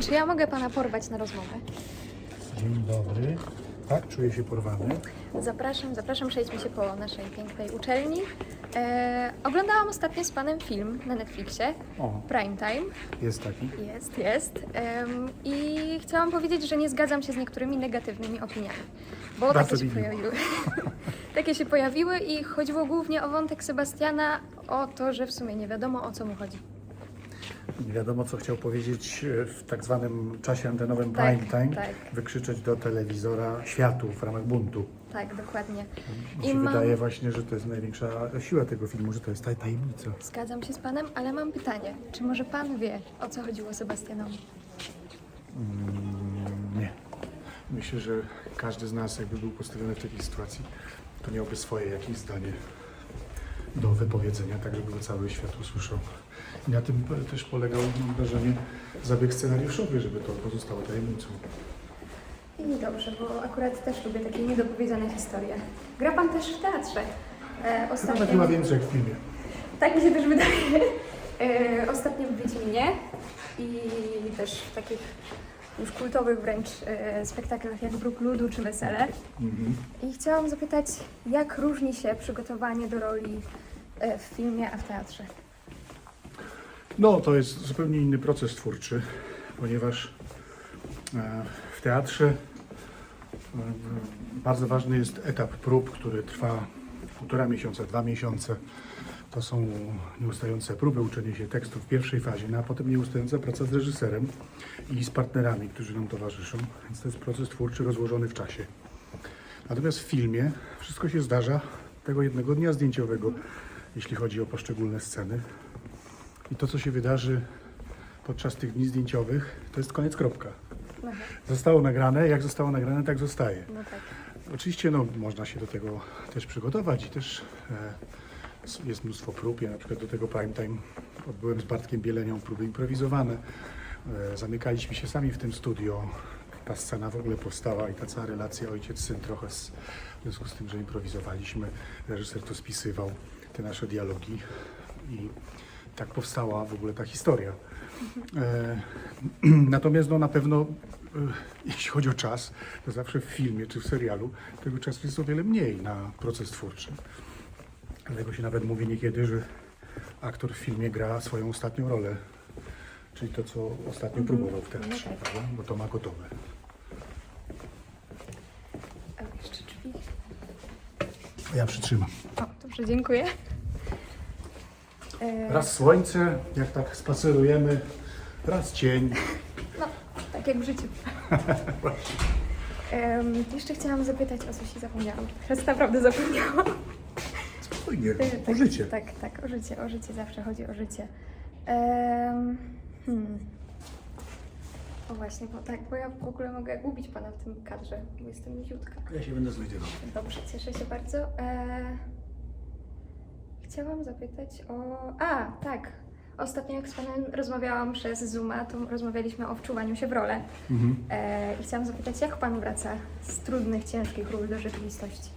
czy ja mogę pana porwać na rozmowę? Dzień dobry. Tak, czuję się porwany. Zapraszam, zapraszam, przejdźmy się po naszej pięknej uczelni. E, oglądałam ostatnio z panem film na Netflixie, O, Prime Time. jest taki. Jest, jest. Em, I chciałam powiedzieć, że nie zgadzam się z niektórymi negatywnymi opiniami. Bo Bardzo takie się miło. pojawiły. takie się pojawiły i chodziło głównie o wątek Sebastiana, o to, że w sumie nie wiadomo o co mu chodzi. Nie wiadomo, co chciał powiedzieć e, w tak zwanym czasie antenowym Tak, prime time. tak. Wykrzyczeć do telewizora światu w ramach buntu. Tak, dokładnie. Mi I się mam- wydaje właśnie, że to jest największa siła tego filmu, że to jest ta tajemnica. Zgadzam się z panem, ale mam pytanie. Czy może pan wie, o co chodziło Sebastianowi? Mm, nie. Myślę, że każdy z nas, jakby był postawiony w takiej sytuacji, to miałby swoje jakieś zdanie do wypowiedzenia, tak żeby go cały świat usłyszał. I na tym też polegał, mam wrażenie, zabieg scenariuszowy, żeby to pozostało tajemnicą. I dobrze, bo akurat też lubię takie niedopowiedziane historie. Gra pan też w teatrze. E, Chyba ostatnio... chyba więcej jak w filmie. Tak mi się też wydaje. E, ostatnio w Wiedźminie i też w takich już kultowych wręcz e, spektaklach jak Bruk Ludu czy Wesele. Mhm. I chciałam zapytać, jak różni się przygotowanie do roli e, w filmie, a w teatrze? No, to jest zupełnie inny proces twórczy, ponieważ e, w teatrze e, bardzo ważny jest etap prób, który trwa półtora miesiąca, dwa miesiące. To są nieustające próby, uczenie się tekstów w pierwszej fazie, no a potem nieustająca praca z reżyserem i z partnerami, którzy nam towarzyszą. Więc to jest proces twórczy rozłożony w czasie. Natomiast w filmie wszystko się zdarza tego jednego dnia zdjęciowego, jeśli chodzi o poszczególne sceny. I to, co się wydarzy podczas tych dni zdjęciowych, to jest koniec kropka. No, Zostało nagrane, jak zostało nagrane, tak zostaje. no tak. Oczywiście no, można się do tego też przygotować i też e, jest mnóstwo prób. Ja na przykład do tego prime time odbyłem z Bartkiem Bielenią próby improwizowane. E, zamykaliśmy się sami w tym studio. Ta scena w ogóle powstała i ta cała relacja ojciec-syn trochę z, w związku z tym, że improwizowaliśmy. Reżyser to spisywał, te nasze dialogi i tak powstała w ogóle ta historia. E, natomiast no, na pewno e, jeśli chodzi o czas, to zawsze w filmie czy w serialu tego czasu jest o wiele mniej na proces twórczy. Dlatego się nawet mówi niekiedy, że aktor w filmie gra swoją ostatnią rolę, czyli to, co ostatnio próbował w teatrze, No tak. bo to ma gotowe. A jeszcze drzwi. Ja przytrzymam. O, dobrze, dziękuję. E, Raz słońce, jak tak spacerujemy, raz cień. No, tak jak w życiu. Em, jeszcze chciałam zapytać o coś i zapomniałam. Teraz naprawdę zapomniałam. Spokojnie, E, o życie. Tak, tak, o życie, o życie, zawsze chodzi o życie. Em, hmm. O właśnie, bo tak, bo ja w ogóle mogę gubić Pana w tym kadrze, bo jestem niziutka. Ja się będę znajdował. Dobrze, cieszę się bardzo. E, chciałam zapytać o... A, tak. Ostatnio jak z Panem rozmawiałam przez Zooma, to rozmawialiśmy o wczuwaniu się w rolę. Mhm. E, I chciałam zapytać, jak Pan wraca z trudnych, ciężkich ról do rzeczywistości?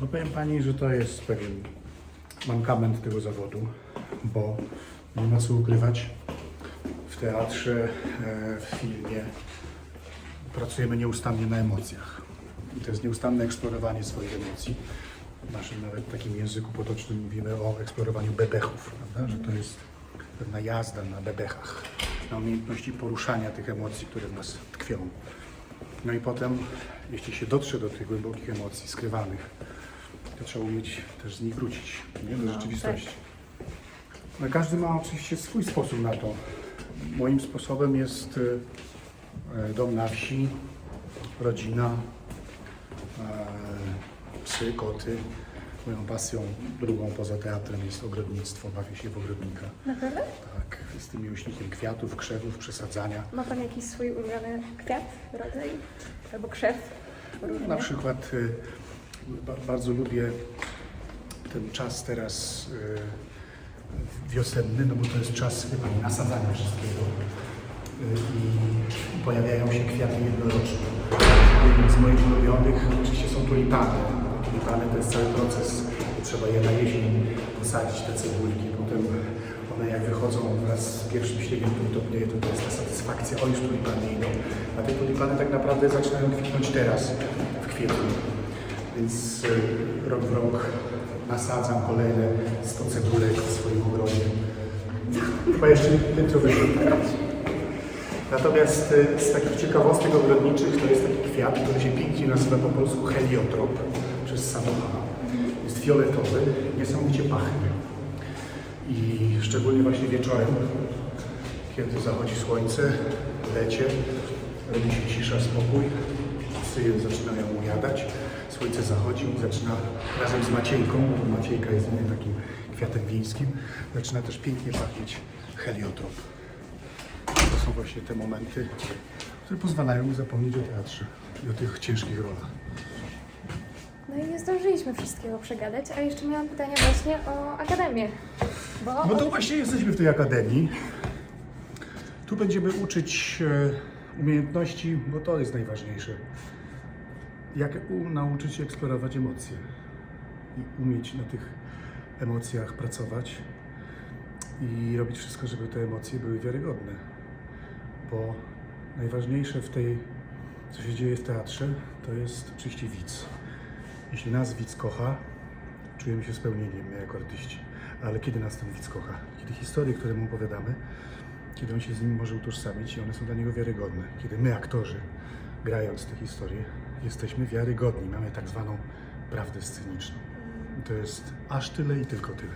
No powiem Pani, że to jest pewien mankament tego zawodu, bo nie ma co ukrywać. W teatrze, e, w filmie pracujemy nieustannie na emocjach. I to jest nieustanne eksplorowanie swoich emocji. W naszym nawet takim języku potocznym mówimy o eksplorowaniu bebechów, prawda? że to jest pewna jazda na bebechach, na umiejętności poruszania tych emocji, które w nas tkwią. No i potem, jeśli się dotrze do tych głębokich emocji skrywanych, to trzeba umieć też z nich wrócić nie? do No, rzeczywistości. No, każdy ma oczywiście swój sposób na to. Moim sposobem jest e, e, dom na wsi, rodzina, e, psy, koty. Moją pasją drugą poza teatrem jest ogrodnictwo, bawię się w ogrodnika. Naprawdę? Tak, jestem miłośnikiem kwiatów, krzewów, przesadzania. Ma Pan jakiś swój ulubiony kwiat, rodzaj albo krzew? Na przykład y, ba- bardzo lubię ten czas teraz y, wiosenny, no bo to jest czas pani, nasadzania wszystkiego. Y, I pojawiają się kwiaty jednoroczne. Jednym z moich ulubionych oczywiście są tulipany. Tulipany to jest cały proces. Trzeba je na jesień posadzić, te cebulki, potem one jak wychodzą wraz z pierwszym śniegiem, topnieje, to, to jest ta satysfakcja, o już tulipany idą. A te tulipany tak naprawdę zaczynają kwitnąć teraz, w kwietniu. Więc y, rok w rok nasadzam kolejne 100 cebulek w swoim ogrodzie. Chyba jeszcze co wyszło. Natomiast y, z takich ciekawostek ogrodniczych to jest taki kwiat, który się pięknie nazywa po polsku heliotrop przez samocha. Jest fioletowy, niesamowicie pachny. I szczególnie właśnie wieczorem, kiedy zachodzi słońce, lecie, robi się cisza, spokój, psy zaczynają ujadać, słońce zachodzi zaczyna razem z Macieńką, bo Maciejka jest innym takim kwiatem wiejskim, zaczyna też pięknie pachnieć heliotrop. To są właśnie te momenty, które pozwalają mi zapomnieć o teatrze i o tych ciężkich rolach. No i nie zdążyliśmy wszystkiego przegadać, a jeszcze miałam pytania właśnie o Akademię. Bo No to właśnie jesteśmy w tej akademii. Tu będziemy uczyć e, umiejętności, bo to jest najważniejsze. Jak u, nauczyć się eksplorować emocje i umieć na tych emocjach pracować i robić wszystko, żeby te emocje były wiarygodne. Bo najważniejsze w tej, co się dzieje w teatrze, to jest oczywiście widz. Jeśli nas widz kocha, czujemy się spełnieni my jako artyści. Ale kiedy nas ten widz kocha? Kiedy historie, które mu opowiadamy, kiedy on się z nimi może utożsamić i one są dla niego wiarygodne. Kiedy my, aktorzy, grając te historie, jesteśmy wiarygodni. Mamy tak zwaną prawdę sceniczną. I to jest aż tyle i tylko tyle.